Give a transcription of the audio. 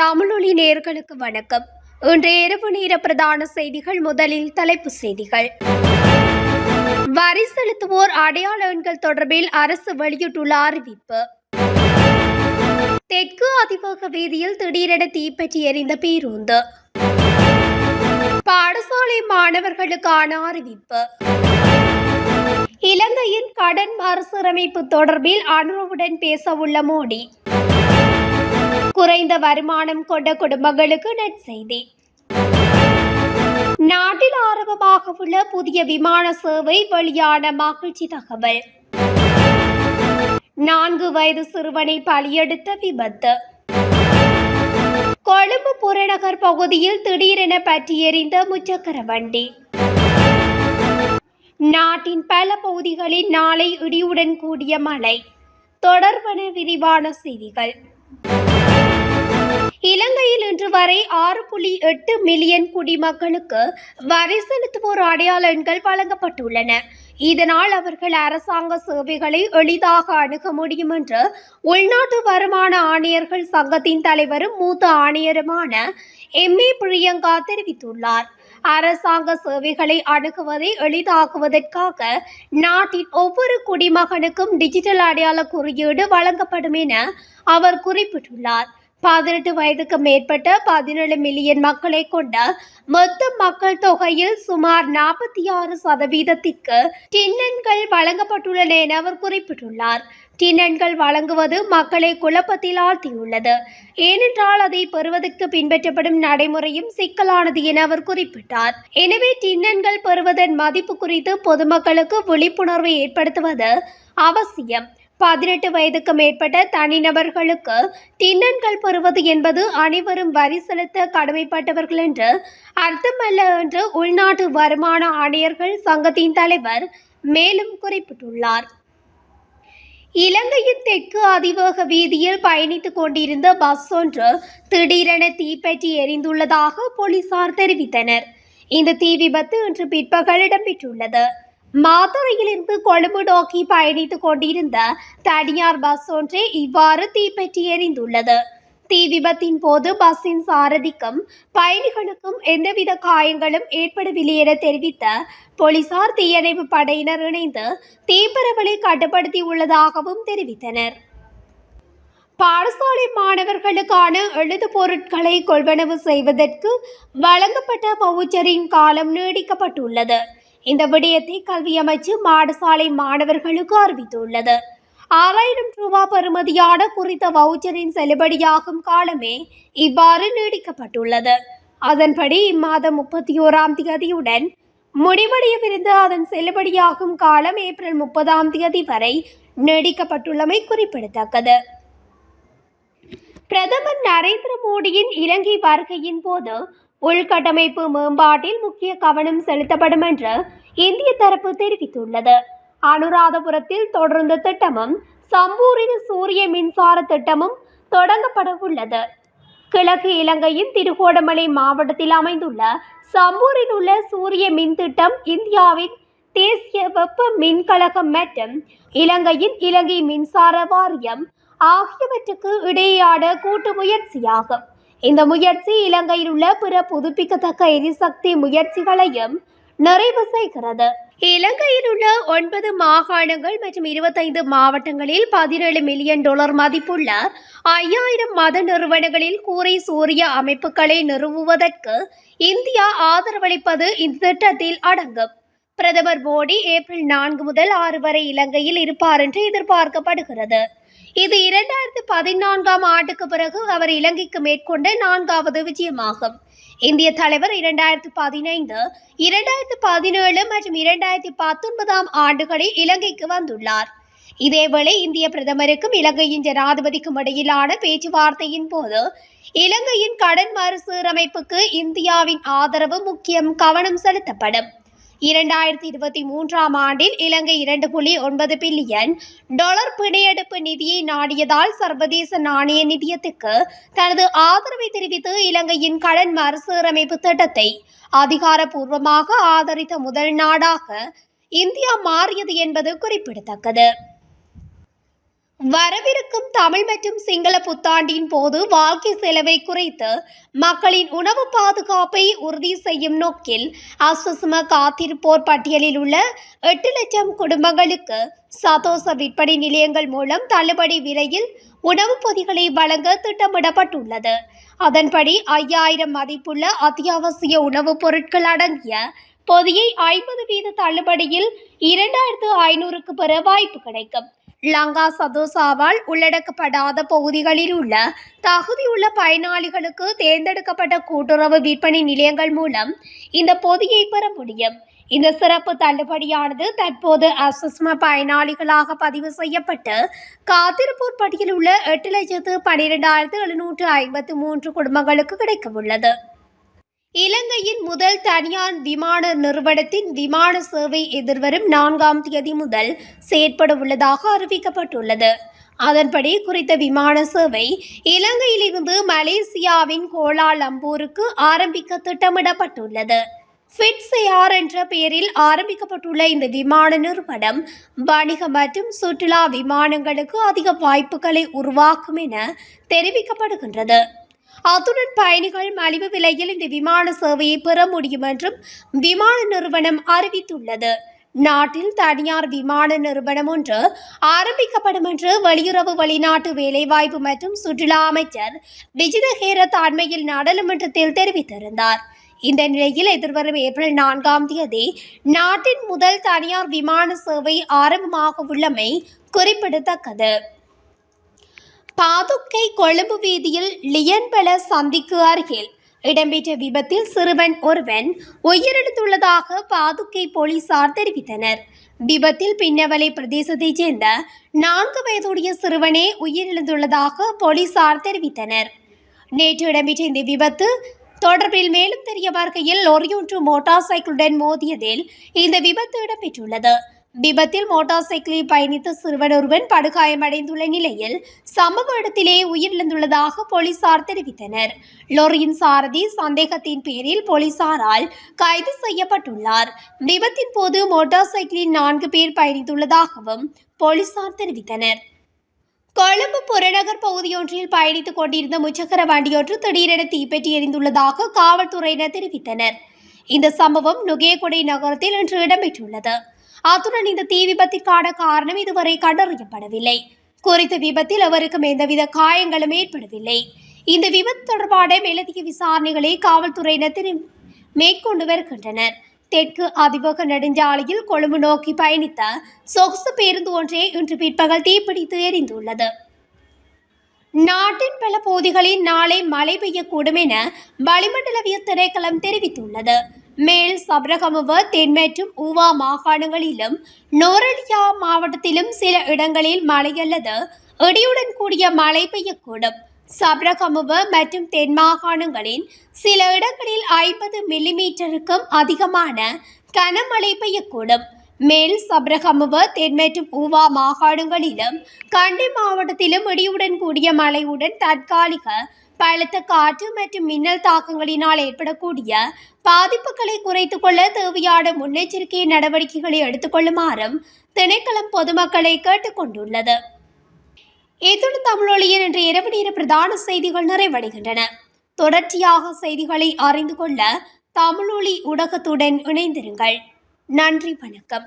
தமிழொலி நேர்களுக்கு வணக்கம். இன்றைய இரவு நேர பிரதான செய்திகள் முதலில் தலைப்புச் செய்திகள். வரி செலுத்துவோர் அடையாள எண்கள் தொடர்பில் அரசு வெளியிட்டுள்ள அறிவிப்பு. தெற்கு அதிவேக வீதியில் திடீரென தீப்பற்றி எரிந்த பேருந்து. பாடசாலை மாணவர்களுக்கான அறிவிப்பு. இலங்கையின் கடன் மறுசீரமைப்பு தொடர்பில் அனுருவுடன் பேச உள்ள மோடி. குறைந்த வருமானம் கொண்ட குடும்பங்களுக்கு நற்செய்தி நாட்டில் ஆரம்பமாக உள்ள புதிய விமான சேவை வெளியான மகிழ்ச்சி தகவல். நான்கு வயது சிறுவனை பலியெடுத்த விபத்து. கொழும்பு புறநகர் பகுதியில் திடீரென பற்றி எறிந்த முச்சக்கர வண்டி. நாட்டின் பல பகுதிகளில் நாளை இடியுடன் கூடிய மழை. தொடர்பன விரிவான செய்திகள். இலங்கையில் இன்று வரை ஆறு புள்ளி எட்டு மில்லியன் குடிமக்களுக்கு வரி செலுத்துவோர் அடையாள எண்கள் வழங்கப்பட்டுள்ளன. இதனால் அவர்கள் அரசாங்க சேவைகளை எளிதாக அணுக முடியும் என்று உள்நாட்டு வருமான ஆணையர்கள் சங்கத்தின் தலைவரும் மூத்த ஆணையருமான எம். ஏ. பிரியங்கா தெரிவித்துள்ளார். அரசாங்க சேவைகளை அணுகுவதை எளிதாக்குவதற்காக நாட்டின் ஒவ்வொரு குடிமகனுக்கும் டிஜிட்டல் அடையாள குறியீடு வழங்கப்படும் என அவர் குறிப்பிட்டுள்ளார். பதினெட்டு வயதுக்கு மேற்பட்ட பதினேழு மில்லியன் மக்களை கொண்ட மொத்த மக்கள் தொகையில் சுமார் நாற்பத்தி ஆறு சதவீதத்திற்கு டின்னன்கள் வழங்கப்பட்டுள்ளன என அவர் குறிப்பிட்டுள்ளார். டின்னன்கள் வழங்குவது மக்களை குழப்பத்தில் ஆழ்த்தியுள்ளது. ஏனென்றால் அதை பெறுவதற்கு பின்பற்றப்படும் நடைமுறையும் சிக்கலானது என அவர் குறிப்பிட்டார். எனவே டின்னன்கள் பெறுவதன் மதிப்பு குறித்து பொதுமக்களுக்கு விழிப்புணர்வை ஏற்படுத்துவது அவசியம். பதினெட்டு வயதுக்கு மேற்பட்ட தனிநபர்களுக்கு தின்னன்கள் பெறுவது என்பது அனைவரும் வரி செலுத்த கடமைப்பட்டவர்கள் என்று அர்த்தமல்ல என்று உள்நாட்டு வருமான ஆணையர்கள் சங்கத்தின் தலைவர் மேலும் குறிப்பிட்டுள்ளார். இலங்கையின் தெற்கு அதிவேக வீதியில் பயணித்துக் கொண்டிருந்த பஸ் ஒன்று திடீரென தீப்பற்றி எரிந்துள்ளதாக போலீசார் தெரிவித்தனர். இந்த தீ விபத்து இன்று பிற்பகல் இடம்பெற்றுள்ளது. மாதுரையிலிருந்து கொழும்பு நோக்கி பயணித்துக் கொண்டிருந்த தனியார் பஸ் ஒன்றே இவ்வாறு தீப்பற்றி எரிந்துள்ளது தீ விபத்தின் போது பஸ்ஸின் சாரதிக்கும் பயணிகளுக்கும் எந்தவித காயங்களும் ஏற்படவில்லை என தெரிவித்த போலீசார் தீயணைப்பு படையினர் இணைந்து தீப்பரவலை கட்டுப்படுத்தி உள்ளதாகவும் தெரிவித்தனர். பாடசாலை மாணவர்களுக்கான எழுது பொருட்களை கொள்வனவு செய்வதற்கு வழங்கப்பட்ட பவுச்சரின் காலம் நீடிக்கப்பட்டுள்ளது. இந்த விடயத்தை கல்வி அமைச்சு மாடசாலை மாணவர்களுக்கு அறிவித்துள்ளது. ஆறாயிரம் ரூபாய் பெறுமதியான குறித்த வவுச்சரின் செல்லுபடியாகும் காலமே இவ்வாறு நீடிக்கப்பட்டுள்ளது. அதன்படி இம்மாதம் முப்பத்தி ஓராம் தேதியுடன் முடிவடையவிருந்து அதன் செல்லுபடியாகும் காலம் ஏப்ரல் முப்பதாம் தேதி வரை நீடிக்கப்பட்டுள்ளமை குறிப்பிடத்தக்கது. பிரதமர் நரேந்திர மோடியின் இலங்கை வருகையின் போது உள்கட்டமைப்பு மேம்பாட்டில் முக்கிய கவனம் செலுத்தப்படும் என்று இந்திய தரப்பு தெரிவித்துள்ளது. அனுராதபுரத்தில் தொடர்ந்த திட்டமும் சம்பூரில் சூரிய மின்சார திட்டமும் தொடங்கப்பட உள்ளது. கிழக்கு இலங்கையின் திருகோணமலை மாவட்டத்தில் அமைந்துள்ள சம்பூரில் உள்ள சூரிய மின் திட்டம் இந்தியாவின் தேசிய வெப்ப மின்கழகம் மற்றும் இலங்கையின் இலங்கை மின்சார வாரியம் ஆகியவற்றுக்கு இடையேயான கூட்டு முயற்சியாகும். இந்த முயற்சி இலங்கையில் உள்ள பிற புதுப்பிக்கத்தக்க எரிசக்தி முயற்சிகளையும் நிறைவு செய்கிறது. இலங்கையில் உள்ள ஒன்பது மாகாணங்கள் மற்றும் இருபத்தைந்து மாவட்டங்களில் பதினேழு மில்லியன் டாலர் மதிப்புள்ள ஐயாயிரம் மத நிறுவனங்களில் கூரை சூரிய அமைப்புகளை நிறுவுவதற்கு இந்தியா ஆதரவளிப்பது இந்த திட்டத்தில் அடங்கும். பிரதமர் மோடி ஏப்ரல் நான்கு முதல் ஆறு வரை இலங்கையில் இருப்பார் என்று எதிர்பார்க்கப்படுகிறது. இது இரண்டாயிரத்து பதினான்காம் ஆண்டுக்கு பிறகு அவர் இலங்கைக்கு மேற்கொண்ட நான்காவது விஜயமாகும். இந்திய தலைவர் இரண்டாயிரத்து பதினைந்து இரண்டாயிரத்து பதினேழு மற்றும் இரண்டாயிரத்தி பத்தொன்பதாம் ஆண்டுகளில் இலங்கைக்கு வந்துள்ளார். இதேவேளை இந்திய பிரதமருக்கும் இலங்கையின் ஜனாதிபதிக்கும் இடையிலான பேச்சுவார்த்தையின் போது இலங்கையின் கடன் மறுசீரமைப்புக்கு இந்தியாவின் ஆதரவு முக்கியம் கவனம் செலுத்தப்படும். இரண்டாயிரத்தி இருபத்தி மூன்றாம் ஆண்டில் இலங்கை இரண்டு புள்ளி ஒன்பது பில்லியன் டாலர் பிணையெடுப்பு நிதியை நாடியதால் சர்வதேச நாணய நிதியத்துக்கு தனது ஆதரவை தெரிவித்து இலங்கையின் கடன் மறுசீரமைப்பு திட்டத்தை அதிகாரப்பூர்வமாக ஆதரித்த முதல் நாடாக இந்தியா மாறியது என்பது குறிப்பிடத்தக்கது. வரவிருக்கும் தமிழ் மற்றும் சிங்கள புத்தாண்டின் போது வாழ்க்கை செலவை குறைத்து மக்களின் உணவு பாதுகாப்பை உறுதி செய்யும் நோக்கில் அசுசும காத்திருப்போர் பட்டியலில் உள்ள எட்டு லட்சம் குடும்பங்களுக்கு சதோச விற்பனை நிலையங்கள் மூலம் தள்ளுபடி விலையில் உணவுப் பொதிகளை வழங்க திட்டமிடப்பட்டுள்ளது. அதன்படி ஐயாயிரம் மதிப்புள்ள அத்தியாவசிய உணவுப் பொருட்கள் அடங்கிய பொதியை ஐம்பது வீத தள்ளுபடியில் இரண்டாயிரத்து ஐநூறுக்கு பெற வாய்ப்பு கிடைக்கும். லங்கா சதோசாவால் உள்ளடக்கப்படாத பகுதிகளில் உள்ள தகுதியுள்ள பயனாளிகளுக்கு தேர்ந்தெடுக்கப்பட்ட கூட்டுறவு விற்பனை நிலையங்கள் மூலம் இந்த பொதியை பெற முடியும். இந்த சிறப்பு தள்ளுபடியானது தற்போது அசஸ்ம பயனாளிகளாக பதிவு செய்யப்பட்டு காத்திருப்போர் பட்டியலில் உள்ள எட்டு லட்சத்து பனிரெண்டாயிரத்து எழுநூற்று ஐம்பத்து மூன்று குடும்பங்களுக்கு கிடைக்கவுள்ளது. இலங்கையின் முதல் தனியார் விமான நிறுவனத்தின் விமான சேவை எதிர்வரும் நான்காம் தேதி முதல் செயற்பட உள்ளதாக அறிவிக்கப்பட்டுள்ளது. அதன்படி குறித்த விமான சேவை இலங்கையிலிருந்து மலேசியாவின் கோலாலம்பூருக்கு ஆரம்பிக்க திட்டமிடப்பட்டுள்ளது. ஃபிட்ஸ்ஏஆர் என்ற பெயரில் ஆரம்பிக்கப்பட்டுள்ள இந்த விமான நிறுவனம் வணிக மற்றும் சுற்றுலா விமானங்களுக்கு அதிக வாய்ப்புகளை உருவாக்கும் என தெரிவிக்கப்படுகின்றது. அத்துடன் பயணிகள் மலிவு விலையில் இந்த விமான சேவையை பெற முடியும் என்றும் விமான நிறுவனம் அறிவித்துள்ளது. நாட்டில் தனியார் விமான நிறுவனம் ஒன்று ஆரம்பிக்கப்படும் என்று வெளியுறவு வெளிநாட்டு வேலைவாய்ப்பு மற்றும் சுற்றுலா அமைச்சர் விஜித ஹேரத் அண்மையில் நாடாளுமன்றத்தில் தெரிவித்திருந்தார். இந்த நிலையில் எதிர்வரும் ஏப்ரல் நான்காம் தேதி நாட்டின் முதல் தனியார் விமான சேவை ஆரம்பமாக உள்ளமை குறிப்பிடத்தக்கது. பாதுக்கை கொழும்பு வீதியில் லியன்பல சந்திக்கு அருகில் இடம்பெற்ற விபத்தில் சிறுவன் ஒருவன் உயிரிழந்துள்ளதாக பாதுக்கை போலீசார் தெரிவித்தனர். விபத்தில் பின்னவலை பிரதேசத்தைச் சேர்ந்த நான்கு வயதுடைய சிறுவனே உயிரிழந்துள்ளதாக போலீசார் தெரிவித்தனர். நேற்று இடம்பெற்ற இந்த விபத்து தொடர்பில் மேலும் தெரிய வருகையில் லொரியொன்று மோட்டார் சைக்கிளுடன் மோதியதில் இந்த விபத்து இடம்பெற்றுள்ளது. விபத்தில் மோட்டார் சைக்கிளில் பயணித்த சிறுவன் ஒருவன் படுகாயமடைந்துள்ள நிலையில் சம்பவ இடத்திலே உயிரிழந்துள்ளதாக போலீசார் தெரிவித்தனர். லொரியின் சாரதி சந்தேகத்தின் பேரில் போலீசாரால் கைது செய்யப்பட்டுள்ளார். விபத்தின் போது மோட்டார் சைக்கிளில் நான்கு பேர் பயணித்துள்ளதாகவும் போலீசார் தெரிவித்தனர். கொழும்பு புறநகர் பகுதியொன்றில் பயணித்துக் கொண்டிருந்த முச்சக்கர வண்டியொன்று திடீரென தீப்பற்றி எரிந்துள்ளதாக காவல்துறையினர் தெரிவித்தனர். இந்த சம்பவம் நுகேகுடை நகரத்தில் இன்று இடம்பெற்றுள்ளது. அத்துடன் இந்த தீ விபத்திற்கான காரணம் இதுவரை கண்டறியப்படவில்லை. குறித்த விபத்தில் அவருக்கும் எந்தவித காயங்களும் ஏற்படவில்லை. இந்த விபத்து தொடர்பான மேலதிக விசாரணைகளை காவல்துறையினத்தில் மேற்கொண்டு வருகின்றனர். தெற்கு அதிபக நெடுஞ்சாலையில் கொழும்பு நோக்கி பயணித்த சொகுசு பேருந்து ஒன்றே இன்று பிற்பகல் தீப்பிடித்து எரிந்துள்ளது. நாட்டின் பல பகுதிகளில் நாளை மழை பெய்யக்கூடும் என வளிமண்டலவிய திணைக்களம் தெரிவித்துள்ளது. மேல் சபரகமுவ தென் மற்றும் ஊவா மாகாணங்களிலும் நோரலியா மாவட்டத்திலும் சில இடங்களில் மழை அல்லது இடியுடன் கூடிய மழை பெய்யக்கூடும். சபரகமுவ மற்றும் தென் மாகாணங்களின் சில இடங்களில் ஐம்பது மில்லிமீட்டருக்கும் அதிகமான கனமழை பெய்யக்கூடும். மேல் சபரகமுவ தென் மற்றும் ஊவா மாகாணங்களிலும் கண்டி மாவட்டத்திலும் இடியுடன் கூடிய மழையுடன் தற்காலிக பழுத்த காற்று மற்றும் மின்னல் தாக்கங்களினால் ஏற்படக்கூடிய பாதிப்புகளை குறைத்துக் கொள்ள தேவையான முன்னெச்சரிக்கை நடவடிக்கைகளை எடுத்துக்கொள்ளுமாறும் திணைக்களம் பொதுமக்களை கேட்டுக்கொண்டுள்ளது இத்துடன் தமிழொழியின் இன்று இரவு நேர பிரதான செய்திகள் நிறைவடைகின்றன. தொடர்ச்சியாக செய்திகளை அறிந்து கொள்ள தமிழொலி ஊடகத்துடன் இணைந்திருங்கள். நன்றி வணக்கம்.